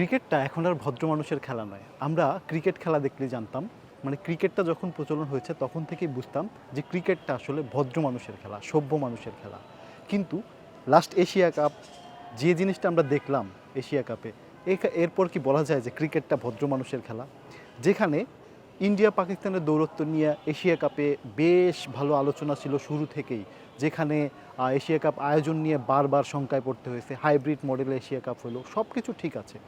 ক্রিকেটটা এখন আর ভদ্র মানুষের খেলা নয়। আমরা ক্রিকেট খেলা দেখলে জানতাম মানে ক্রিকেটটা যখন প্রচলন হয়েছে তখন থেকেই বুঝতাম যে ক্রিকেটটা আসলে ভদ্র মানুষের খেলা, সভ্য মানুষের খেলা। কিন্তু লাস্ট এশিয়া কাপ যে জিনিসটা আমরা দেখলাম এশিয়া কাপে এরপর কি বলা যায় যে ক্রিকেটটা ভদ্র মানুষের খেলা? যেখানে ইন্ডিয়া পাকিস্তানের দৌরত্ব নিয়ে এশিয়া কাপে বেশ ভালো আলোচনা ছিল শুরু থেকেই, যেখানে এশিয়া কাপ আয়োজন নিয়ে বারবার শঙ্কায় পড়তে হয়েছে হাইব্রিড মডেলে এশিয়া কাপ হলো সব কিছু ঠিক আছে।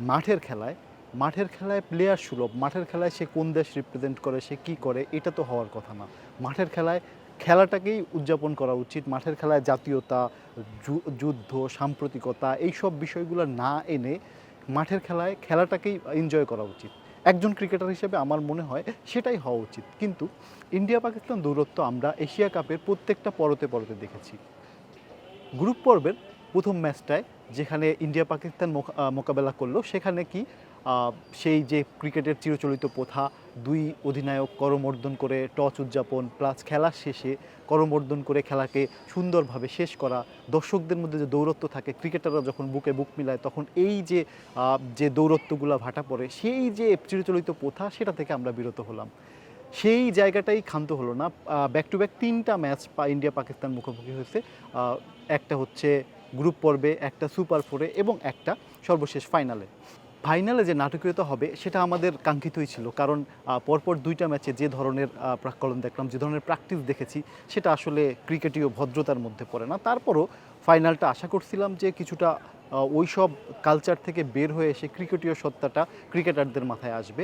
মাঠের খেলায় মাঠের খেলায় প্লেয়ার সুলভ, মাঠের খেলায় সে কোন দেশ রিপ্রেজেন্ট করে, সে কি করে, এটা তো হওয়ার কথা না। মাঠের খেলায় খেলাটাকেই উদযাপন করা উচিত, মাঠের খেলায় জাতীয়তা যুদ্ধ, সাম্প্রতিকতা, এইসব বিষয়গুলো না এনে মাঠের খেলায় খেলাটাকেই এনজয় করা উচিত। একজন ক্রিকেটার হিসেবে আমার মনে হয় সেটাই হওয়া উচিত। কিন্তু ইন্ডিয়া পাকিস্তান দূরত্ব আমরা এশিয়া কাপের প্রত্যেকটা পরতে পরতে দেখেছি। গ্রুপ পর্বের প্রথম ম্যাচটায় যেখানে ইন্ডিয়া পাকিস্তান মোকা- মোকাবেলা করল, সেখানে কি সেই যে ক্রিকেটের চিরচলিত প্রথা, দুই অধিনায়ক করমর্দন করে টস উদযাপন, প্লাস খেলার শেষে করমর্দন করে খেলাকে সুন্দরভাবে শেষ করা, দর্শকদের মধ্যে যে দৌরত্ব থাকে, ক্রিকেটাররা যখন বুকে বুক মিলায়, তখন এই যে যে দৌরত্বগুলো ভাটা পড়ে, সেই যে চিরচলিত প্রথা, সেটা থেকে আমরা বিরত হলাম। সেই জায়গাটাই ক্ষান্ত হলো না। ব্যাক টু ব্যাক তিনটা ম্যাচ ইন্ডিয়া পাকিস্তান মুখোমুখি হয়েছে। একটা হচ্ছে গ্রুপ পর্বে, একটা সুপার ফোরে এবং একটা সর্বশেষ ফাইনালে ফাইনালে যে নাটকীয়তা হবে, সেটা আমাদের কাঙ্ক্ষিতই ছিল। কারণ পরপর দুইটা ম্যাচে যে ধরনের প্রাক্কলন দেখলাম, যে ধরনের প্র্যাকটিস দেখেছি, সেটা আসলে ক্রিকেটীয় ভদ্রতার মধ্যে পড়ে না। তারপরও ফাইনালটা আশা করছিলাম যে কিছুটা ওই সব কালচার থেকে বের হয়ে এসে ক্রিকেটীয় সত্তাটা ক্রিকেটারদের মাথায় আসবে।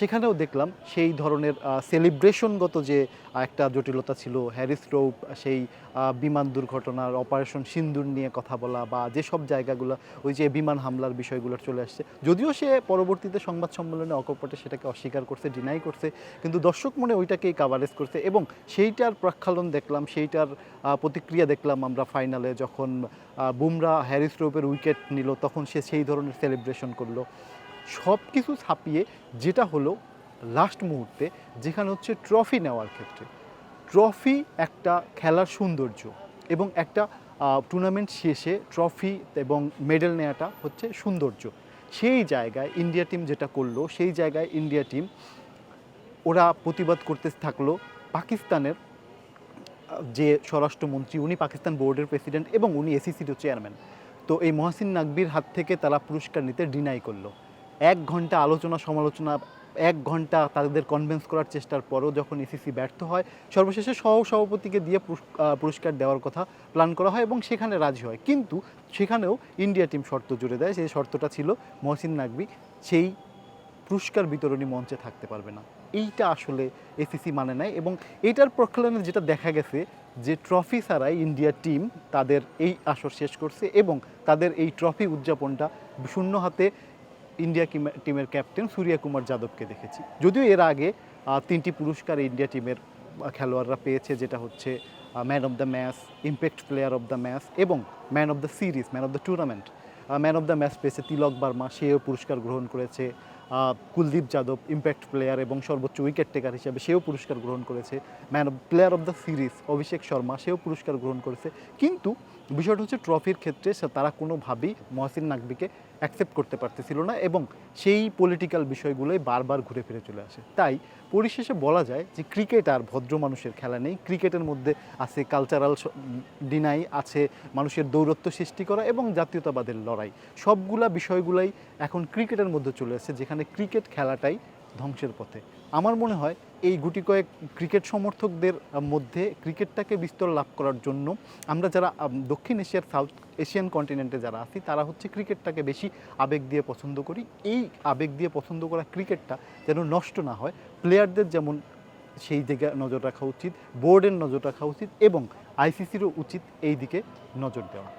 সেখানেও দেখলাম সেই ধরনের সেলিব্রেশনগত যে একটা জটিলতা ছিল, হ্যারিস রৌপ, সেই বিমান দুর্ঘটনার অপারেশন সিন্দুর নিয়ে কথা বলা বা যেসব জায়গাগুলো, ওই যে বিমান হামলার বিষয়গুলো চলে আসছে। যদিও সে পরবর্তীতে সংবাদ সম্মেলনে অকপটে সেটাকে অস্বীকার করছে ডিনাই করছে, কিন্তু দর্শক মনে ওইটাকেই কাভারেজ করছে এবং সেইটার প্রাক্ষালন দেখলাম, সেইটার প্রতিক্রিয়া দেখলাম আমরা ফাইনালে যখন বুমরা হ্যারিস রোপের উইকেট নিল, তখন সে সেই ধরনের সেলিব্রেশন করল। সব কিছু ছাপিয়ে যেটা হলো লাস্ট মুহূর্তে, যেখানে হচ্ছে ট্রফি নেওয়ার ক্ষেত্রে। ট্রফি একটা খেলার সৌন্দর্য এবং একটা টুর্নামেন্ট শেষে ট্রফি এবং মেডেল নেওয়াটা হচ্ছে সৌন্দর্য। সেই জায়গায় ইন্ডিয়া টিম যেটা করল, সেই জায়গায় ইন্ডিয়া টিম ওরা প্রতিবাদ করতে থাকল পাকিস্তানের যে স্বরাষ্ট্রমন্ত্রী, উনি পাকিস্তান বোর্ডের প্রেসিডেন্ট এবং উনি এসিসির চেয়ারম্যান তো এই মহাসিন নাকবির হাত থেকে তারা পুরস্কার নিতে ডিনাই করল। এক ঘণ্টা আলোচনা, সমালোচনা, এক ঘণ্টা তাদের কনভিন্স করার চেষ্টার পরও যখন এসিসি ব্যর্থ হয়, সর্বশেষে সহ সভাপতিকে দিয়ে পুরস্কার দেওয়ার কথা প্ল্যান করা হয় এবং সেখানে রাজি হয়। কিন্তু সেখানেও ইন্ডিয়া টিম শর্ত জুড়ে দেয় সেই শর্তটা ছিল মহসিন নাকবি সেই পুরস্কার বিতরণী মঞ্চে থাকতে পারবে না। এইটা আসলে এসিসি মানে নেয় এবং এটার প্রক্ষালনে যেটা দেখা গেছে যে ট্রফি ছাড়াই ইন্ডিয়া টিম তাদের এই আসর শেষ করছে এবং তাদের এই ট্রফি উদযাপনটা শূন্য হাতে ইন্ডিয়া টিমের ক্যাপ্টেন সূর্যা কুমার যাদবকে দেখেছি। যদিও এর আগে তিনটি পুরস্কার ইন্ডিয়া টিমের খেলোয়াড়রা পেয়েছে, যেটা হচ্ছে man of the match, impact player of the match এবং man of the series, man of the tournament. Man of the match পেয়েছে তিলক বার্মা, সেও পুরস্কার গ্রহণ করেছে। কুলদীপ যাদব ইম্প্যাক্ট প্লেয়ার এবং সর্বোচ্চ উইকেট টেকার হিসেবে সেও পুরস্কার গ্রহণ করেছে। Man player of the series Abhishek Sharma সেও পুরস্কার গ্রহণ করেছে। কিন্তু বিষয়টা হচ্ছে ট্রফির ক্ষেত্রে তারা কোনোভাবেই মহসিন নাকবিকে অ্যাকসেপ্ট করতে পারতেছিল না এবং সেই পলিটিক্যাল বিষয়গুলোই বারবার ঘুরে ফিরে চলে আসে। তাই পরিশেষে বলা যায় যে ক্রিকেট আর ভদ্র মানুষের খেলা নেই। ক্রিকেটের মধ্যে আছে কালচারাল ডিনাই আছে মানুষের দৌরত্ব সৃষ্টি করা এবং জাতীয়তাবাদের লড়াই। সবগুলা বিষয়গুলাই এখন ক্রিকেটের মধ্যে চলে আসছে যেখানে ক্রিকেট খেলাটাই ধ্বংসের পথে। আমার মনে হয় এই গুটি কয়েক ক্রিকেট সমর্থকদের মধ্যে ক্রিকেটটাকে বিস্তর লাভ করার জন্য আমরা যারা দক্ষিণ এশিয়ার, সাউথ এশিয়ান কন্টিনেন্টে যারা আছি, তারা হচ্ছে ক্রিকেটটাকে বেশি আবেগ দিয়ে পছন্দ করি। এই আবেগ দিয়ে পছন্দ করা ক্রিকেটটা যেন নষ্ট না হয়। প্লেয়ারদের যেমন সেই দিকে নজর রাখা উচিত, বোর্ডের নজর রাখা উচিত এবং আইসিসিরও উচিত এই দিকে নজর দেওয়া।